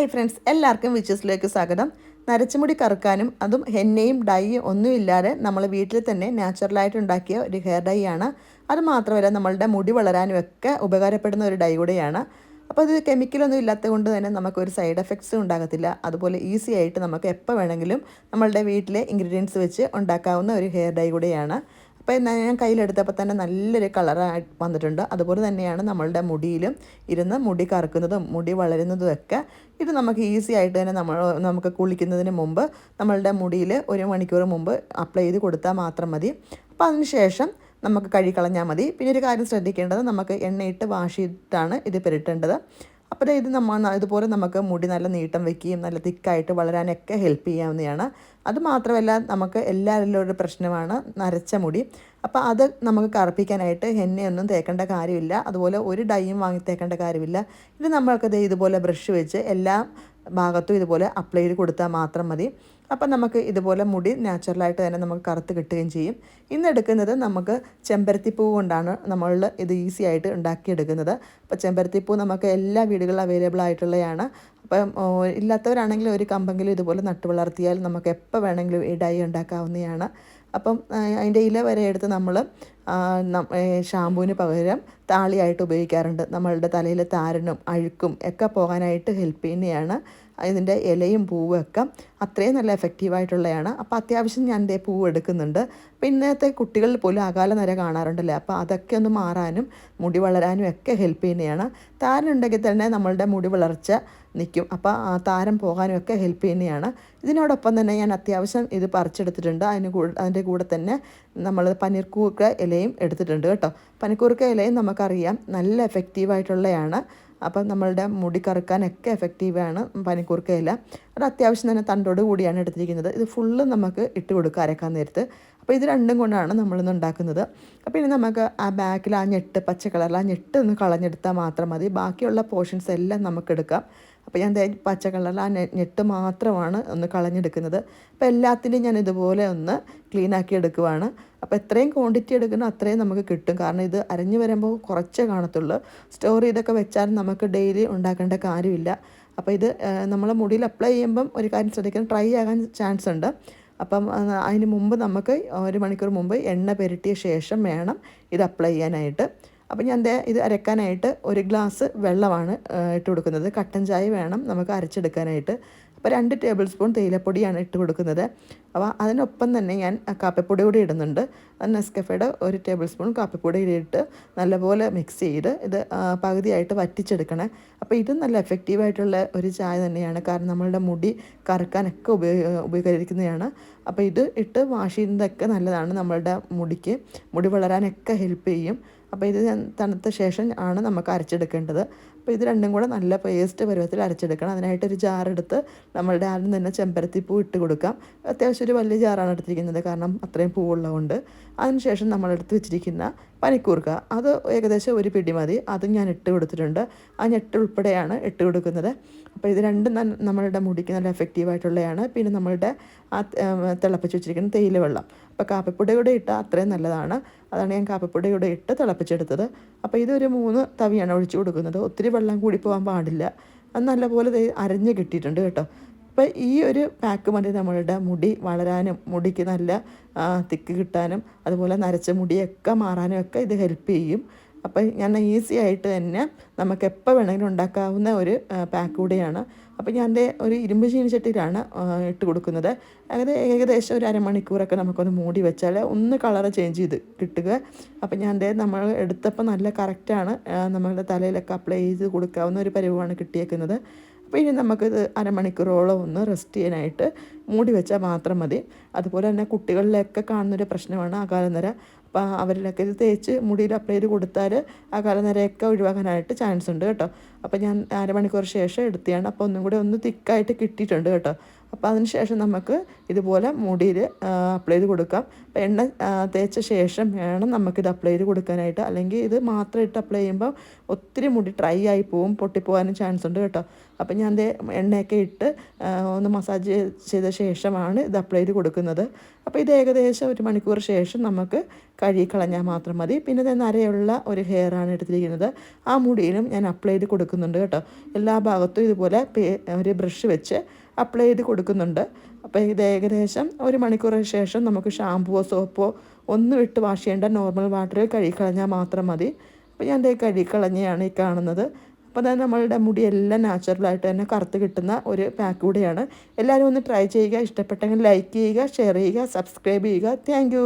Hi friends എല്ലാവർക്കും വിച്ചസിലേക്ക് സ്വാഗതം. നരച്ചുമുടി കറുക്കാനും അതും ഹെന്നയും ഡൈയും ഒന്നുമില്ലാതെ നമ്മൾ വീട്ടിൽ തന്നെ നാച്ചുറലായിട്ട് ഉണ്ടാക്കിയ ഒരു ഹെയർ ഡൈ ആണ്. അത് മാത്രമല്ല നമ്മളുടെ മുടി വളരാനും ഒക്കെ ഉപകാരപ്പെടുന്ന ഒരു ഡൈ കൂടെയാണ്. അപ്പോൾ ഇത് കെമിക്കലൊന്നും ഇല്ലാത്തത് കൊണ്ട് തന്നെ നമുക്കൊരു സൈഡ് എഫക്ട്സും ഉണ്ടാകത്തില്ല. അതുപോലെ ഈസി ആയിട്ട് നമുക്ക് എപ്പോൾ വേണമെങ്കിലും നമ്മളുടെ വീട്ടിലെ ഇൻഗ്രീഡിയൻസ് വെച്ച് ഉണ്ടാക്കാവുന്ന ഒരു ഹെയർ ഡൈ കൂടെയാണ്. അപ്പോൾ ഞാൻ കയ്യിലെടുത്തപ്പോൾ തന്നെ നല്ലൊരു കളറായി വന്നിട്ടുണ്ട്. അതുപോലെ തന്നെയാണ് നമ്മളുടെ മുടിയിലും ഇരുന്ന് മുടി കറക്കുന്നതും മുടി വളരുന്നതും ഒക്കെ ഇത് നമുക്ക് ഈസി ആയിട്ട് തന്നെ നമ്മൾ നമുക്ക് കുളിക്കുന്നതിന് മുമ്പ് നമ്മളുടെ മുടിയിൽ ഒരു മണിക്കൂർ മുമ്പ് അപ്ലൈ ചെയ്ത് കൊടുത്താൽ മാത്രം മതി. അപ്പോൾ അതിന് ശേഷം നമുക്ക് കഴുകി കളഞ്ഞാൽ മതി. പിന്നെ ഒരു കാര്യം ശ്രദ്ധിക്കേണ്ടത് നമുക്ക് എണ്ണയിട്ട് വാഷ് ചെയ്തിട്ടാണ് ഇത് പുരട്ടേണ്ടത്. അപ്പോൾ ഇത് നമ്മൾ ഇതുപോലെ നമുക്ക് മുടി നല്ല നീട്ടം വെക്കുകയും നല്ല തിക്കായിട്ട് വളരാനൊക്കെ ഹെൽപ്പ് ചെയ്യാവുന്നതാണ്. അതുമാത്രമല്ല നമുക്ക് എല്ലാവരിലും പ്രശ്നമാണ് നരച്ച മുടി. അപ്പോൾ അത് നമുക്ക് കറുപ്പിക്കാനായിട്ട് എണ്ണയൊന്നും തേക്കേണ്ട കാര്യമില്ല. അതുപോലെ ഒരു ഡൈയും വാങ്ങി തേക്കേണ്ട കാര്യമില്ല. ഇത് നമ്മൾക്ക് ഇതുപോലെ ബ്രഷ് വെച്ച് എല്ലാ ഭാഗത്തും ഇതുപോലെ അപ്ലൈ ചെയ്ത് കൊടുത്താൽ മാത്രം മതി. അപ്പം നമുക്ക് ഇതുപോലെ മുടി നാച്ചുറലായിട്ട് തന്നെ നമുക്ക് കറുത്ത് കിട്ടുകയും ചെയ്യും. ഇന്ന് എടുക്കുന്നത് നമുക്ക് ചെമ്പരത്തിപ്പൂ കൊണ്ടാണ് നമ്മൾ ഇത് ഈസി ആയിട്ട് ഉണ്ടാക്കിയെടുക്കുന്നത്. അപ്പോൾ ചെമ്പരത്തിപ്പൂ നമുക്ക് എല്ലാ വീടുകളിലും അവൈലബിൾ ആയിട്ടുള്ളതാണ് അപ്പം ഇല്ലാത്തവരാണെങ്കിൽ ഒരു കമ്പെങ്കിലും ഇതുപോലെ നട്ടു വളർത്തിയാൽ നമുക്ക് എപ്പോൾ വേണമെങ്കിലും ഡൈ ഉണ്ടാക്കാവുന്നതാണ്. അപ്പം അതിന്റെ ഇല വരെ എടുത്ത് നമ്മൾ ഷാമ്പൂവിന് പകരം താളിയായിട്ട് ഉപയോഗിക്കാറുണ്ട്. നമ്മളുടെ തലയിലെ താരനും അഴുക്കും ഒക്കെ പോകാനായിട്ട് ഹെൽപ്പ് ചെയ്യുന്നതാണ് ഇതിന്റെ ഇലയും പൂവും ഒക്കെ അത്രയും നല്ല എഫക്റ്റീവായിട്ടുള്ളതാണ് അപ്പോൾ അത്യാവശ്യം ഞാൻ ദേ പൂവ് എടുക്കുന്നുണ്ട്. പിന്നത്തെ കുട്ടികളിൽ പോലും അകാല നിര കാണാറുണ്ടല്ലേ? അപ്പോൾ അതൊക്കെ ഒന്ന് മാറാനും മുടി വളരാനും ഒക്കെ ഹെൽപ്പ് ചെയ്യുന്നതാണ് താരനുണ്ടെങ്കിൽ തന്നെ നമ്മളുടെ മുടി വളർച്ച നിൽക്കും അപ്പോൾ ആ താരം പോകാനും ഒക്കെ ഹെൽപ്പ് ചെയ്യുന്നതാണ് ഇതിനോടൊപ്പം തന്നെ ഞാൻ അത്യാവശ്യം ഇത് പറിച്ചെടുത്തിട്ടുണ്ട്. അതിന് കൂടെ അതിന്റെ കൂടെ തന്നെ നമ്മൾ പനീർക്കൂർക്ക ഇലയും എടുത്തിട്ടുണ്ട് കേട്ടോ. പനിക്കൂർക്ക ഇലയും നമുക്കറിയാം നല്ല എഫക്റ്റീവായിട്ടുള്ളതാണ് അപ്പം നമ്മളുടെ മുടി കറുക്കാനൊക്കെ എഫക്റ്റീവാണ് പനിക്കൂർക്ക ഇല. അത് അത്യാവശ്യം തന്നെ തണ്ടോട് കൂടിയാണ് എടുത്തിരിക്കുന്നത്. ഇത് ഫുള്ള് നമുക്ക് ഇട്ട് കൊടുക്കുക അരക്കാൻ നേരത്ത്. അപ്പോൾ ഇത് രണ്ടും കൊണ്ടാണ് നമ്മളിന്ന് ഉണ്ടാക്കുന്നത്. അപ്പോൾ ഇനി നമുക്ക് ആ ബാക്കിൽ ആ ഞെട്ട് പച്ച കളറിൽ ആ ഞെട്ട് ഒന്ന് കളഞ്ഞെടുത്താൽ മാത്രം മതി. ബാക്കിയുള്ള പോർഷൻസ് എല്ലാം നമുക്കെടുക്കാം അപ്പോൾ ഞാൻ പച്ച കളറിൽ ആ ഞെട്ട് മാത്രമാണ് ഒന്ന് കളഞ്ഞെടുക്കുന്നത്. അപ്പോൾ എല്ലാത്തിന്റെയും ഞാൻ ഇതുപോലെ ഒന്ന് ക്ലീൻ ആക്കി എടുക്കുവാണ്. അപ്പോൾ എത്രയും ക്വാണ്ടിറ്റി എടുക്കണോ അത്രയും നമുക്ക് കിട്ടും. കാരണം ഇത് അരഞ്ഞു വരുമ്പോൾ കുറച്ചേ കാണത്തുള്ളൂ. സ്റ്റോർ ചെയ്തൊക്കെ വെച്ചാൽ നമുക്ക് ഡെയിലി ഉണ്ടാക്കേണ്ട കാര്യമില്ല. അപ്പോൾ ഇത് നമ്മൾ മുടിയിൽ അപ്ലൈ ചെയ്യുമ്പം ഒരു കാര്യം ശ്രദ്ധിക്കണം. ട്രൈ ആകാൻ ചാൻസ് ഉണ്ട്. അപ്പം അതിന് മുമ്പ് നമുക്ക് ഒരു മണിക്കൂർ മുമ്പ് എണ്ണ പെരട്ടിയ ശേഷം വേണം ഇത് അപ്ലൈ ചെയ്യാനായിട്ട്. അപ്പം ഞാൻ ദേ ഇത് അരക്കാനായിട്ട് ഒരു ഗ്ലാസ് വെള്ളമാണ് ഇട്ട് കൊടുക്കുന്നത്. കട്ടൻ ചായ വേണം നമുക്ക് അരച്ചെടുക്കാനായിട്ട്. അപ്പോൾ രണ്ട് ടേബിൾ സ്പൂൺ തേയിലപ്പൊടിയാണ് ഇട്ട് കൊടുക്കുന്നത്. അപ്പോൾ അതിനൊപ്പം തന്നെ ഞാൻ കാപ്പിപ്പൊടി കൂടി ഇടുന്നുണ്ട്. നെസ്കഫയുടെ ഒരു ടേബിൾ സ്പൂൺ കാപ്പിപ്പൊടി ഇട്ട് നല്ലപോലെ മിക്സ് ചെയ്ത് ഇത് പകുതിയായിട്ട് വറ്റിച്ചെടുക്കണേ. അപ്പോൾ ഇത് നല്ല എഫക്റ്റീവായിട്ടുള്ള ഒരു ചായ തന്നെയാണ്. കാരണം നമ്മളുടെ മുടി കറക്കാനൊക്കെ ഉപയോഗ ഉപകരിക്കുന്നതാണ്. അപ്പോൾ ഇത് ഇട്ട് വാഷ് ചെയ്യുന്നതൊക്കെ നല്ലതാണ് നമ്മളുടെ മുടിക്ക്. മുടി വളരാനൊക്കെ ഹെൽപ്പ് ചെയ്യും. അപ്പോൾ ഇത് തണുത്ത ശേഷം ആണ് നമുക്ക് അരച്ചെടുക്കേണ്ടത്. അപ്പോൾ ഇത് രണ്ടും കൂടെ നല്ല പേസ്റ്റ് പരുവത്തിൽ അരച്ചെടുക്കണം. അതിനായിട്ട് ഒരു ജാറെടുത്ത് നമ്മളുടെ ആദ്യം തന്നെ ചെമ്പരത്തി പൂ ഇട്ട് കൊടുക്കാം. അത്യാവശ്യം ഒരു വലിയ ജാറാണ് എടുത്തിരിക്കുന്നത്. കാരണം അത്രയും പൂവുള്ളതുകൊണ്ട്. അതിനുശേഷം നമ്മൾ എടുത്ത് വെച്ചിരിക്കുന്ന പനിക്കൂർക്ക. അത് ഏകദേശം ഒരു പിടി മതി. അതും ഞാൻ ഇട്ട് കൊടുത്തിട്ടുണ്ട്. ആ ഞെട്ട് ഉൾപ്പെടെയാണ് ഇട്ട് കൊടുക്കുന്നത്. അപ്പോൾ ഇത് രണ്ടും നമ്മളുടെ മുടിക്ക് നല്ല എഫക്റ്റീവായിട്ടുള്ളതാണ് പിന്നെ നമ്മളുടെ ആ തിളപ്പിച്ച് വെച്ചിരിക്കുന്ന തേയില വെള്ളം. അപ്പോൾ കാപ്പിപ്പൊടി കൂടെ ഇട്ടാൽ അത്രയും നല്ലതാണ്. അതാണ് ഞാൻ കാപ്പിപ്പൊടി കൂടെ ഇട്ട് തിളപ്പിച്ചെടുത്തത്. അപ്പോൾ ഇതൊരു മൂന്ന് തവിയാണ് ഒഴിച്ചു കൊടുക്കുന്നത്. ഒത്തിരി വെള്ളം കൂടി പോകാൻ പാടില്ല. അത് നല്ലപോലെ അരഞ്ഞ് കിട്ടിയിട്ടുണ്ട് കേട്ടോ. അപ്പോൾ ഈ ഒരു പാക്ക് മതി നമ്മളുടെ മുടി വളരാനും മുടിക്ക് നല്ല തിക്ക് കിട്ടാനും അതുപോലെ നരച്ച മുടിയൊക്കെ മാറാനും ഒക്കെ ഇത് ഹെൽപ്പ് ചെയ്യും. അപ്പോൾ ഞാൻ ഈസി ആയിട്ട് തന്നെ നമുക്ക് എപ്പോൾ വേണമെങ്കിലും ഉണ്ടാക്കാവുന്ന ഒരു പാക്ക് കൂടിയാണ്. അപ്പോൾ ഞാൻ എന്റെ ഒരു ഇരുമ്പ് ചീനിച്ചട്ടിയിലാണ് ഇട്ട് കൊടുക്കുന്നത്. അങ്ങനെ ഏകദേശം ഒരു അരമണിക്കൂറൊക്കെ നമുക്കൊന്ന് മൂടി വെച്ചാൽ ഒന്ന് കളർ ചേഞ്ച് ചെയ്ത് കിട്ടുക. അപ്പോൾ ഞാൻ എന്റെ നമ്മൾ എടുത്തപ്പോൾ നല്ല കറക്റ്റാണ് നമ്മളുടെ തലയിലൊക്കെ അപ്ലൈ ചെയ്ത് കൊടുക്കാവുന്ന ഒരു പരിവാണ് കിട്ടിയേക്കുന്നത്. ഇനി നമുക്കിത് അരമണിക്കൂറോളം ഒന്ന് റെസ്റ്റ് ചെയ്യാനായിട്ട് മൂടി വെച്ചാൽ മാത്രം മതി. അതുപോലെ തന്നെ കുട്ടികളിലൊക്കെ കാണുന്നൊരു പ്രശ്നമാണ് അകാലനര. അപ്പോൾ അവരിലൊക്കെ ഇത് തേച്ച് മുടിയിൽ അപ്ലൈ ചെയ്ത് കൊടുത്താൽ അകാലനരയൊക്കെ ഒഴിവാക്കാനായിട്ട് ചാൻസ് ഉണ്ട് കേട്ടോ. അപ്പോൾ ഞാൻ അരമണിക്കൂർ ശേഷം എടുത്തിയാണ് അപ്പോൾ ഒന്നും കൂടി ഒന്ന് തിക്കായിട്ട് കിട്ടിയിട്ടുണ്ട് കേട്ടോ. അപ്പോൾ അതിന് ശേഷം നമുക്ക് ഇതുപോലെ മുടിയിൽ അപ്ലൈ ചെയ്ത് കൊടുക്കാം. അപ്പോൾ എണ്ണ തേച്ച ശേഷം വേണം നമുക്കിത് അപ്ലൈ ചെയ്ത് കൊടുക്കാനായിട്ട്. അല്ലെങ്കിൽ ഇത് മാത്രം ഇട്ട് അപ്ലൈ ചെയ്യുമ്പോൾ ഒത്തിരി മുടി ഡ്രൈ ആയി പോവും പൊട്ടിപ്പോകാനും ചാൻസ് ഉണ്ട് കേട്ടോ. അപ്പോൾ ഞാൻ ദേ എണ്ണയൊക്കെ ഇട്ട് ഒന്ന് മസാജ് ചെയ്ത ശേഷമാണ് ഇത് അപ്ലൈ ചെയ്ത് കൊടുക്കുന്നത്. അപ്പോൾ ഇത് ഏകദേശം ഒരു മണിക്കൂർ ശേഷം നമുക്ക് കഴുകിക്കളഞ്ഞാൽ മാത്രം മതി. പിന്നെ ഇത് നരയുള്ള ഒരു ഹെയറാണ് എടുത്തിരിക്കുന്നത്. ആ മുടിയിലും ഞാൻ അപ്ലൈ ചെയ്ത് കൊടുക്കുന്നുണ്ട് കേട്ടോ. എല്ലാ ഭാഗത്തും ഇതുപോലെ ഒരു ബ്രഷ് വെച്ച് അപ്ലൈ ചെയ്ത് കൊടുക്കുന്നുണ്ട്. അപ്പോൾ ഇത് ഏകദേശം ഒരു മണിക്കൂറിന് ശേഷം നമുക്ക് ഷാമ്പുവോ സോപ്പോ ഒന്നും ഇട്ട് വാഷ് ചെയ്യേണ്ട നോർമൽ വാട്ടറിൽ കഴുകിക്കളഞ്ഞാൽ മാത്രം മതി. അപ്പോൾ ഞാൻ ദേ കഴുകിക്കളഞ്ഞാണ് ഈ കാണുന്നത്. അപ്പോൾ അതായത് നമ്മളുടെ മുടി എല്ലാം നാച്ചുറലായിട്ട് തന്നെ കറുത്ത് കിട്ടുന്ന ഒരു പാക്ക് കൂടിയാണ്. എല്ലാവരും ഒന്ന് ട്രൈ ചെയ്യുക. ഇഷ്ടപ്പെട്ടെങ്കിൽ ലൈക്ക് ചെയ്യുക ഷെയർ ചെയ്യുക സബ്സ്ക്രൈബ് ചെയ്യുക. താങ്ക്